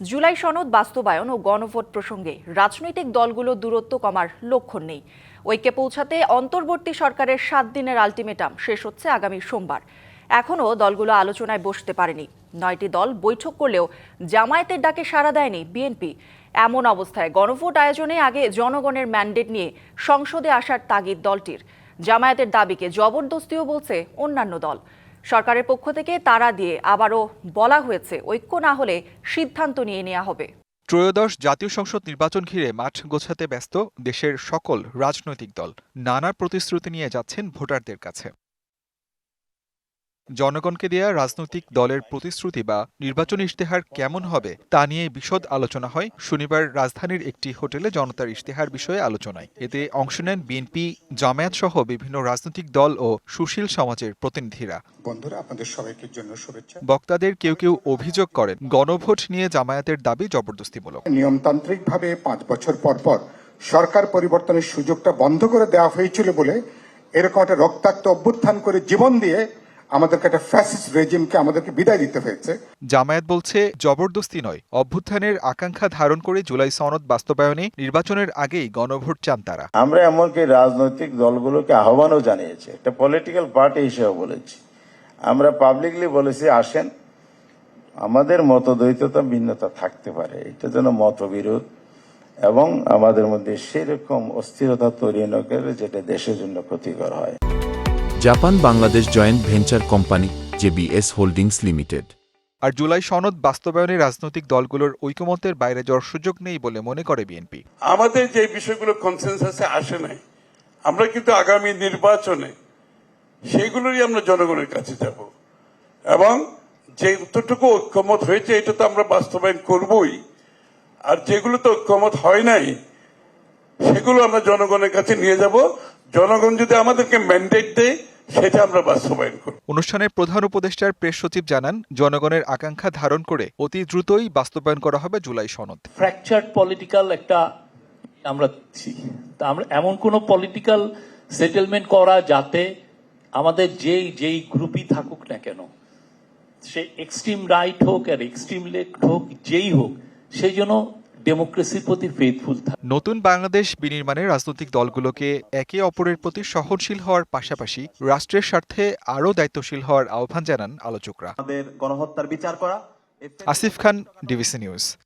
জুলাই সনদ বাস্তবায়ন ও গণভোট প্রসঙ্গে রাজনৈতিক দলগুলো দূরত্ব কমার লক্ষণ নেই। ঐক্যে পৌঁছাতে অন্তর্বর্তী সরকারের সাত দিনের আলটিমেটাম শেষ হচ্ছে আগামী সোমবার। এখনও দলগুলো আলোচনায় বসতে পারেনি। নয়টি দল বৈঠক করলেও জামায়াতের ডাকে সাড়া দেয়নি বিএনপি। এমন অবস্থায় গণভোট আয়োজনে আগে জনগণের ম্যান্ডেট নিয়ে সংসদে আসার তাগিদ দলটির। জামায়াতের দাবিকে জবরদস্তিও বলছে অন্যান্য দল। সরকারের পক্ষ থেকে তারা দিয়ে আবারও বলা হয়েছে, ঐক্য না হলে সিদ্ধান্ত নিয়ে নেওয়া হবে। ত্রয়োদশ জাতীয় সংসদ নির্বাচন ঘিরে মাঠ গোছাতে ব্যস্ত দেশের সকল রাজনৈতিক দল। নানা প্রতিশ্রুতি নিয়ে যাচ্ছেন ভোটারদের কাছে। জনগণকে দেয়া রাজনৈতিক দলের প্রতিশ্রুতি বা নির্বাচনী ইশতেহার কেমন হবে তা নিয়ে বিশদ আলোচনা হয় শনিবার রাজধানীর একটি হোটেলে জনতার ইশতেহার বিষয়ে আলোচনায়। এতে অংশ নেন বিএনপি জামায়াত সহ বিভিন্ন রাজনৈতিক দল ও সুশীল সমাজের প্রতিনিধিরা। বন্ধুরা আপনাদের সবাইকে জন্য শুভেচ্ছা। বক্তাদের কেউ কেউ অভিযোগ করেন গণভোট নিয়ে জামায়াতের দাবি জবরদস্তিমূলক। নিয়মতান্ত্রিকভাবে পাঁচ বছর পর পর সরকার পরিবর্তনের সুযোগটা বন্ধ করে দেওয়া হয়েছিল বলে এরকম একটা রক্তাক্ত অভ্যুত্থান করে জীবন দিয়ে আমাদেরকে একটা ফ্যাসিস্ট রেজিমকে আমাদেরকে বিদায় দিতে হয়েছে। জামায়াত বলছে জবরদস্তি নয়। অভ্যুত্থানের আকাঙ্ক্ষা ধারণ করে জুলাই সনদ বাস্তবায়নে নির্বাচনের আগেই গণভোট চান তারা। আমরা এমনকি রাজনৈতিক দলগুলোকে আহ্বানও জানিয়েছি। একটা পলিটিক্যাল পার্টি হিসেবে বলেছি। আমরা পাবলিকলি বলেছি আসেন। আমাদের মতদ্বৈততা ভিন্নতা থাকতে পারে। এটা যেন মতবিরোধ এবং আমাদের মধ্যে সেরকম অস্থিরতা তৈরি না করে যেটা দেশের জন্য ক্ষতিকর হয়। Japan Bangladesh joint venture company JBS holdings limited. আর জুলাই সনদ বাস্তবায়নে রাজনৈতিক দলগুলোর ঐকমত্যের বাইরে যাওয়ার সুযোগ নেই বলে মনে করে বিএনপি। আমাদের যে বিষয়গুলো কনসেনসাসে আসে নাই আমরা কিন্তু আগামী নির্বাচনে সেইগুলোরই আমরা জনগণের কাছে যাব। এবং যে যতটুকু ঐক্যমত হয়েছে এটা তো আমরা বাস্তবায়ন করবই। আর যেগুলো তো ঐক্যমত হয় নাই সেগুলো আমরা জনগণের কাছে নিয়ে যাব। জনগণ যদি আমাদেরকে ম্যান্ডেট দেয় সেটা আমরা বাস্তবায়ন করব। অনুষ্ঠানে প্রধান উপদেষ্টার প্রেস সচিব জানান জনগণের আকাঙ্ক্ষা ধারণ করে অতি দ্রুতই বাস্তবায়ন করা হবে জুলাই সনদ। ফ্র্যাকচার্ড পলিটিক্যাল একটা আমরা আমরা এমন কোন পলিটিক্যাল সেটেলমেন্ট করা যাতে আমাদের যেই যেই গ্রুপই থাকুক না কেন সে এক্সট্রিম রাইট হোক আর এক্সট্রিম লেফট হোক যেই হোক সেই জন্য ডেমোক্রেসির প্রতি ফেথফুল থাকে। নতুন বাংলাদেশ বিনির্মাণে রাজনৈতিক দলগুলোকে একে অপরের প্রতি সহনশীল হওয়ার পাশাপাশি রাষ্ট্রের স্বার্থে আরও দায়িত্বশীল হওয়ার আহ্বান জানান আলোচকরা। আমাদের গণহত্যার বিচার করা। Asif Khan DBC news.